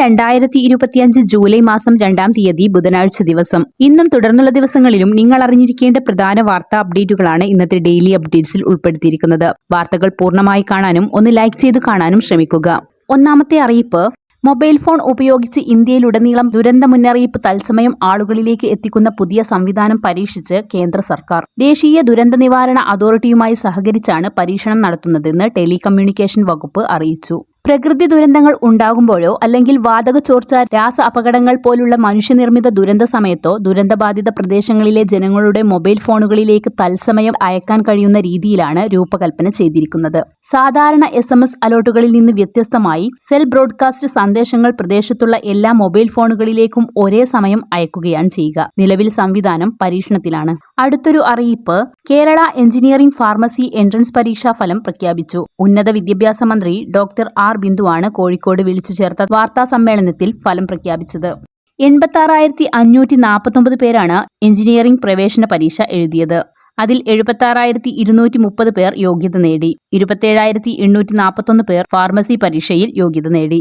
രണ്ടായിരത്തി ഇരുപത്തിയഞ്ച് ജൂലൈ മാസം രണ്ടാം തീയതി ബുധനാഴ്ച ദിവസം. ഇന്നും തുടർന്നുള്ള ദിവസങ്ങളിലും നിങ്ങൾ അറിഞ്ഞിരിക്കേണ്ട പ്രധാന വാർത്താ അപ്ഡേറ്റുകളാണ് ഇന്നത്തെ ഡെയിലി അപ്ഡേറ്റ്സിൽ ഉൾപ്പെടുത്തിയിരിക്കുന്നത്. വാർത്തകൾ പൂർണമായി കാണാനും ഒന്ന് ലൈക്ക് ചെയ്ത് കാണാനും ശ്രമിക്കുക. ഒന്നാമത്തെ അറിയിപ്പ് മൊബൈൽ ഫോൺ ഉപയോഗിച്ച് ഇന്ത്യയിലുടനീളം ദുരന്ത മുന്നറിയിപ്പ് തത്സമയം ആളുകളിലേക്ക് എത്തിക്കുന്ന പുതിയ സംവിധാനം പരീക്ഷിച്ച് കേന്ദ്ര സർക്കാർ. ദേശീയ ദുരന്ത നിവാരണ അതോറിറ്റിയുമായി സഹകരിച്ചാണ് പരീക്ഷണം നടത്തുന്നതെന്ന് ടെലികമ്മ്യൂണിക്കേഷൻ വകുപ്പ് അറിയിച്ചു. പ്രകൃതി ദുരന്തങ്ങൾ ഉണ്ടാകുമ്പോഴോ അല്ലെങ്കിൽ വാതക ചോർച്ച രാസ അപകടങ്ങൾ പോലുള്ള മനുഷ്യനിർമ്മിത ദുരന്ത സമയത്തോ ദുരന്തബാധിത പ്രദേശങ്ങളിലെ ജനങ്ങളുടെ മൊബൈൽ ഫോണുകളിലേക്ക് തത്സമയം അയക്കാൻ കഴിയുന്ന രീതിയിലാണ് രൂപകൽപ്പന ചെയ്തിരിക്കുന്നത്. സാധാരണ എസ് എം എസ് അലോട്ടുകളിൽ നിന്ന് വ്യത്യസ്തമായി സെൽ ബ്രോഡ്കാസ്റ്റ് സന്ദേശങ്ങൾ പ്രദേശത്തുള്ള എല്ലാ മൊബൈൽ ഫോണുകളിലേക്കും ഒരേ സമയം അയക്കുകയാണ് ചെയ്യുക. നിലവിൽ സംവിധാനം പരീക്ഷണത്തിലാണ്. അടുത്തൊരു അറിയിപ്പ് കേരള എഞ്ചിനീയറിംഗ് ഫാർമസി എൻട്രൻസ് പരീക്ഷാ ഫലം പ്രഖ്യാപിച്ചു. ഉന്നത വിദ്യാഭ്യാസ മന്ത്രി ഡോക്ടർ ആർ ബിന്ദുവാണ് കോഴിക്കോട് വിളിച്ചു ചേർത്ത വാർത്താ സമ്മേളനത്തിൽ ഫലം പ്രഖ്യാപിച്ചത്. എൺപത്തി ആറായിരത്തി അഞ്ഞൂറ്റി നാൽപ്പത്തൊമ്പത് പേരാണ് എഞ്ചിനീയറിംഗ് പ്രവേശന പരീക്ഷ എഴുതിയത്. അതിൽ എഴുപത്തി ആറായിരത്തി ഇരുന്നൂറ്റി മുപ്പത് പേർ യോഗ്യത നേടി. ഇരുപത്തേഴായിരത്തി എണ്ണൂറ്റി നാൽപ്പത്തൊന്ന് പേർ ഫാർമസി പരീക്ഷയിൽ യോഗ്യത നേടി.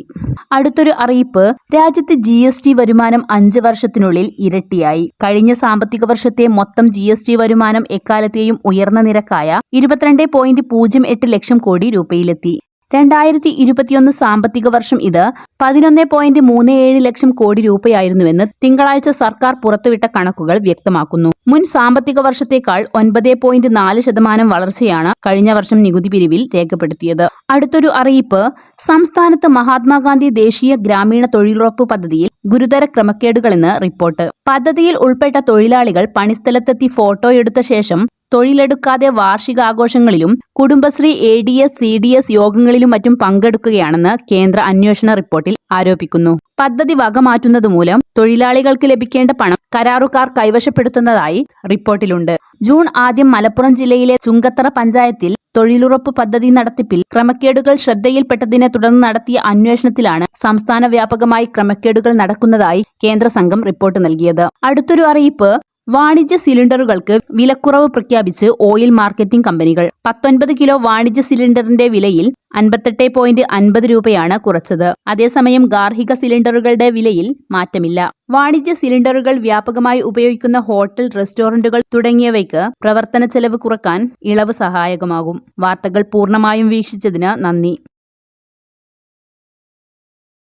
അടുത്തൊരു അറിയിപ്പ് രാജ്യത്ത് ജി എസ് ടി വരുമാനം അഞ്ച് വർഷത്തിനുള്ളിൽ ഇരട്ടിയായി. കഴിഞ്ഞ സാമ്പത്തിക വർഷത്തെ മൊത്തം ജി എസ് ടി വരുമാനം എക്കാലത്തെയും ഉയർന്ന നിരക്കായ ഇരുപത്തിരണ്ട് പോയിന്റ് പൂജ്യം എട്ട് ലക്ഷം കോടി രൂപയിലെത്തി. രണ്ടായിരത്തി ഇരുപത്തിയൊന്ന് സാമ്പത്തിക വർഷം ഇത് പതിനൊന്ന് പോയിന്റ് മൂന്ന് ഏഴ് ലക്ഷം കോടി രൂപയായിരുന്നുവെന്ന് തിങ്കളാഴ്ച സർക്കാർ പുറത്തുവിട്ട കണക്കുകൾ വ്യക്തമാക്കുന്നു. മുൻ സാമ്പത്തിക വർഷത്തേക്കാൾ ഒൻപത് പോയിന്റ് നാല് ശതമാനം വളർച്ചയാണ് കഴിഞ്ഞ വർഷം നികുതി പിരിവിൽ രേഖപ്പെടുത്തിയത്. അടുത്തൊരു അറിയിപ്പ് സംസ്ഥാനത്ത് മഹാത്മാഗാന്ധി ദേശീയ ഗ്രാമീണ തൊഴിലുറപ്പ് പദ്ധതിയിൽ ഗുരുതര ക്രമക്കേടുകളെന്ന് റിപ്പോർട്ട്. പദ്ധതിയിൽ ഉൾപ്പെട്ട തൊഴിലാളികൾ പണിസ്ഥലത്തെത്തി ഫോട്ടോ എടുത്ത ശേഷം തൊഴിലെടുക്കാതെ വാർഷികാഘോഷങ്ങളിലും Kudumbashree A D S C D S യോഗങ്ങളിലും മറ്റും പങ്കെടുക്കുകയാണെന്ന് കേന്ദ്ര അന്വേഷണ റിപ്പോർട്ടിൽ ആരോപിക്കുന്നു. പദ്ധതി വകമാറ്റുന്നത് മൂലം തൊഴിലാളികൾക്ക് ലഭിക്കേണ്ട പണം കരാറുകാർ കൈവശപ്പെടുത്തുന്നതായി റിപ്പോർട്ടിലുണ്ട്. ജൂൺ ആദ്യം മലപ്പുറം ജില്ലയിലെ ചുങ്കത്തറ പഞ്ചായത്തിൽ തൊഴിലുറപ്പ് പദ്ധതി നടത്തിപ്പിൽ ക്രമക്കേടുകൾ ശ്രദ്ധയിൽപ്പെട്ടതിനെ തുടർന്ന് നടത്തിയ അന്വേഷണത്തിലാണ് സംസ്ഥാന വ്യാപകമായി ക്രമക്കേടുകൾ നടക്കുന്നതായി കേന്ദ്ര സംഘം റിപ്പോർട്ട് നൽകിയത്. അടുത്തൊരു അറിയിപ്പ് വാണിജ്യ സിലിണ്ടറുകൾക്ക് വിലക്കുറവ് പ്രഖ്യാപിച്ച് ഓയിൽ മാർക്കറ്റിംഗ് കമ്പനികൾ. പത്തൊൻപത് കിലോ വാണിജ്യ സിലിണ്ടറിന്റെ വിലയിൽ അൻപത്തെട്ട് പോയിന്റ് അൻപത് രൂപയാണ് കുറച്ചത്. അതേസമയം ഗാർഹിക സിലിണ്ടറുകളുടെ വിലയിൽ മാറ്റമില്ല. വാണിജ്യ സിലിണ്ടറുകൾ വ്യാപകമായി ഉപയോഗിക്കുന്ന ഹോട്ടൽ റെസ്റ്റോറന്റുകൾ തുടങ്ങിയവയ്ക്ക് പ്രവർത്തന ചെലവ് കുറയ്ക്കാൻ ഇളവ് സഹായകമാകും. വാർത്തകൾ പൂർണമായും വീക്ഷിച്ചതിന് നന്ദി.